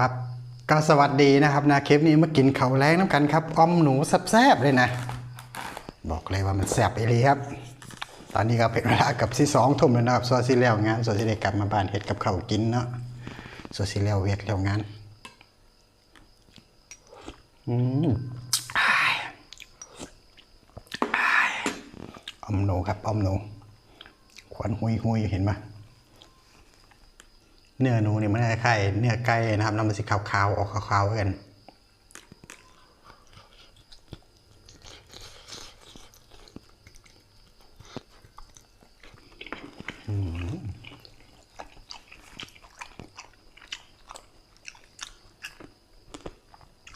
ครับก็สวัสดีนะครับนะคลิปนี้มากินเข้าแรงน้ำกันครับอมหนูแซ่บๆเลยนะ บอกเลยว่ามันแซ่บอีหลีครับ ตอนนี้ก็เป็นเวลากับที่สองทุ่มแล้วนะครับส่วนที่แล้วงานส่วนที่ได้กลับมาบ้านเฮ็ดกับเขากินเนาะส่วนที่แล้วเวียกแล้วงานอืมอ้ายอ้ายอ้อมหนูครับออมหนูควันหุยหุยเห็นปะ เนื้อหนูนี่มันคล้ายๆเนื้อไก่นะครับน้ำมันสีขาวๆออกขาวๆกัน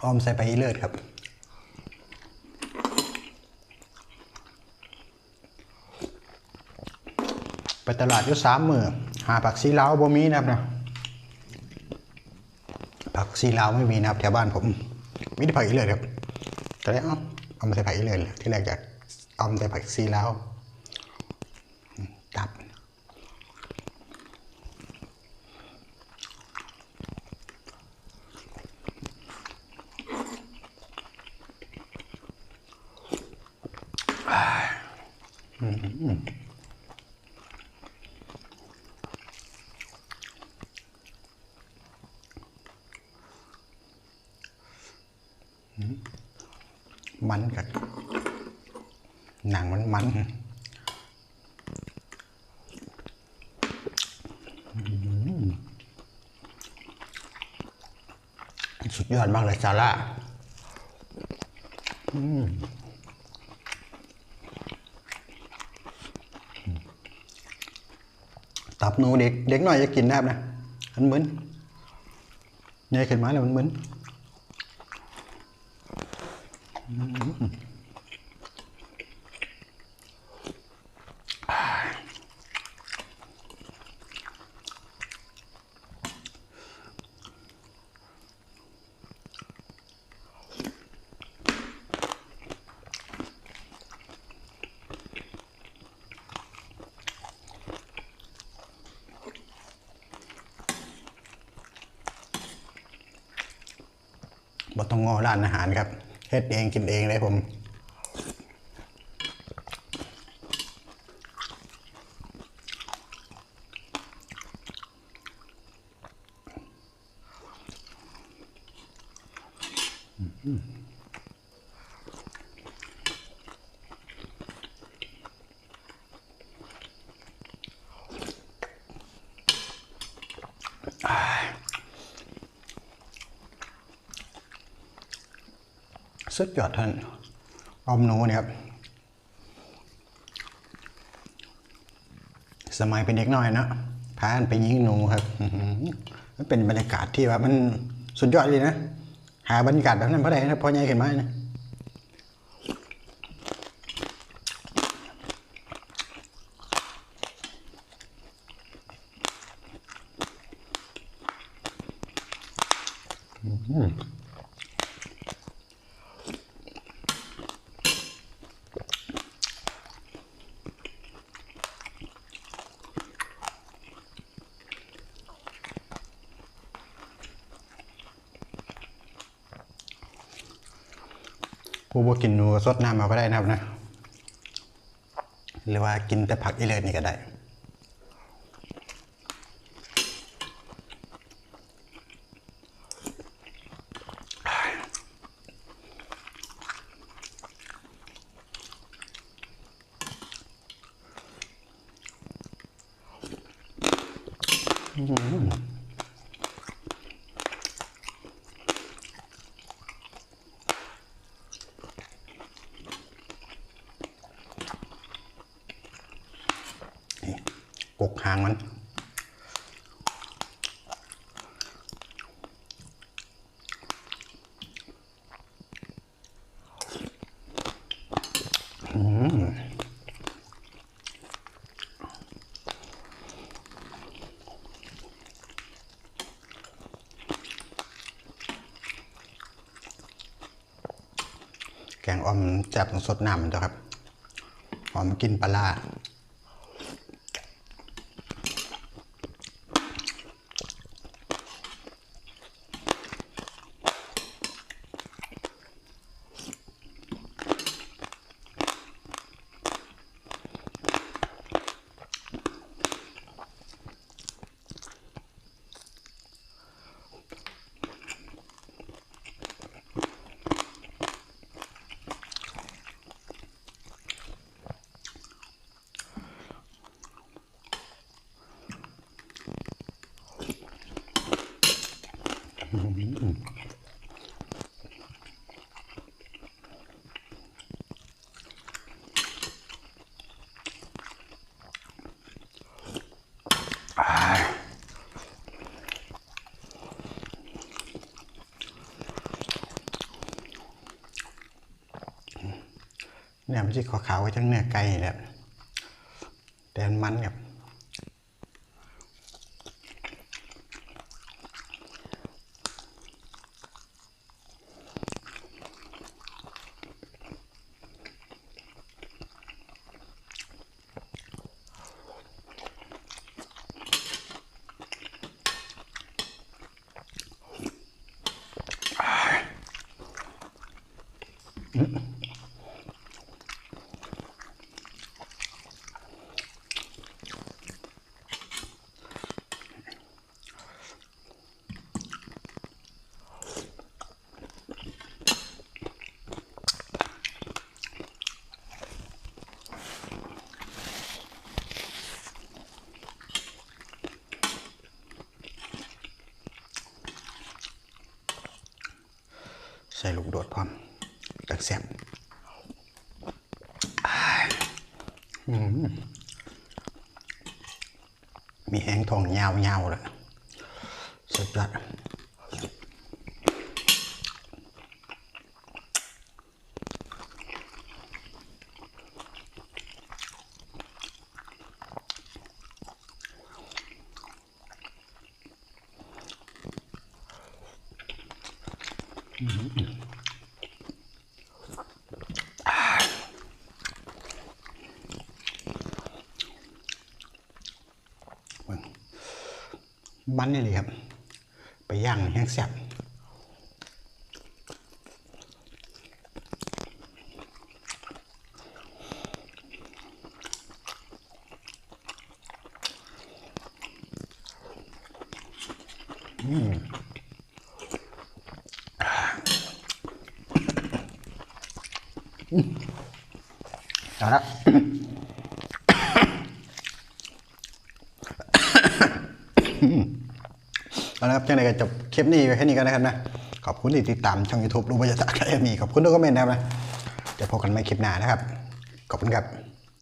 ออมใส่ไปเลิศครับไปตลาดอยู่สามมือหาผักซีลาวบ่มีนะครับนะ ผักซีลาวไม่มีนะครับแถวบ้านผมมีแต่ผักอีเลยครับแต่แล้วเอาเอามาใส่ผักอีเลยที่แรกจะเอามาใส่ผักซีลาวตับมั มันกับหนังมันมันสุดยอดมากเลยซาร่าตับหนูเด็กเด็กหน่อยจะกินได้นะมันเหมึนเนี่ยขึ้นมาแล้วมันเหมึน บ่ต้องงอร้านอาหารครับ เฮ็ดเองกินเองเลยผม สุดยอดท่านออมหนูเนี่ยครับ สมัยเป็นเด็กน้อยนะพานไปยิงหนูครับมันเป็นบรรยากาศที่แบบมันสุดยอดเลยนะ หาบรรยากาศแบบนั้นเพราะใดนะพอใหญ่ขึ้นมานะ ผู้บ่กินหนูก็สดน้ำเอาก็ได้นะครับนะ หรือว่ากินแต่ผักอีเลิศนี่ก็ได้นี่ กกหางมันแกงอ่อมแจับสดน้ำนเจ้าครับหอมกินปลา เนี่ยมันที่ขาวๆก็จังเนี่ยไก่แบบแต่มันแบบ ส่ลูกโดดพร้อมตักแซ่บอ้ายอืมมีแห้งทองยาวๆเลยสุดยอด มันนี่เลยครับ ไปย่างแห้งแซ่บ เอาละเอาละครับยังไงก็จบคลิปนี้ไปแค่นี้กันนะครับนะ ขอบคุณที่ติดตามช่อง YouTube รูปบรรยากาศแค่นี้ขอบคุณทุกคอมเมนต์นะครับนะจะพบกันใหม่คลิปหน้านะครับ ขอบคุณครับ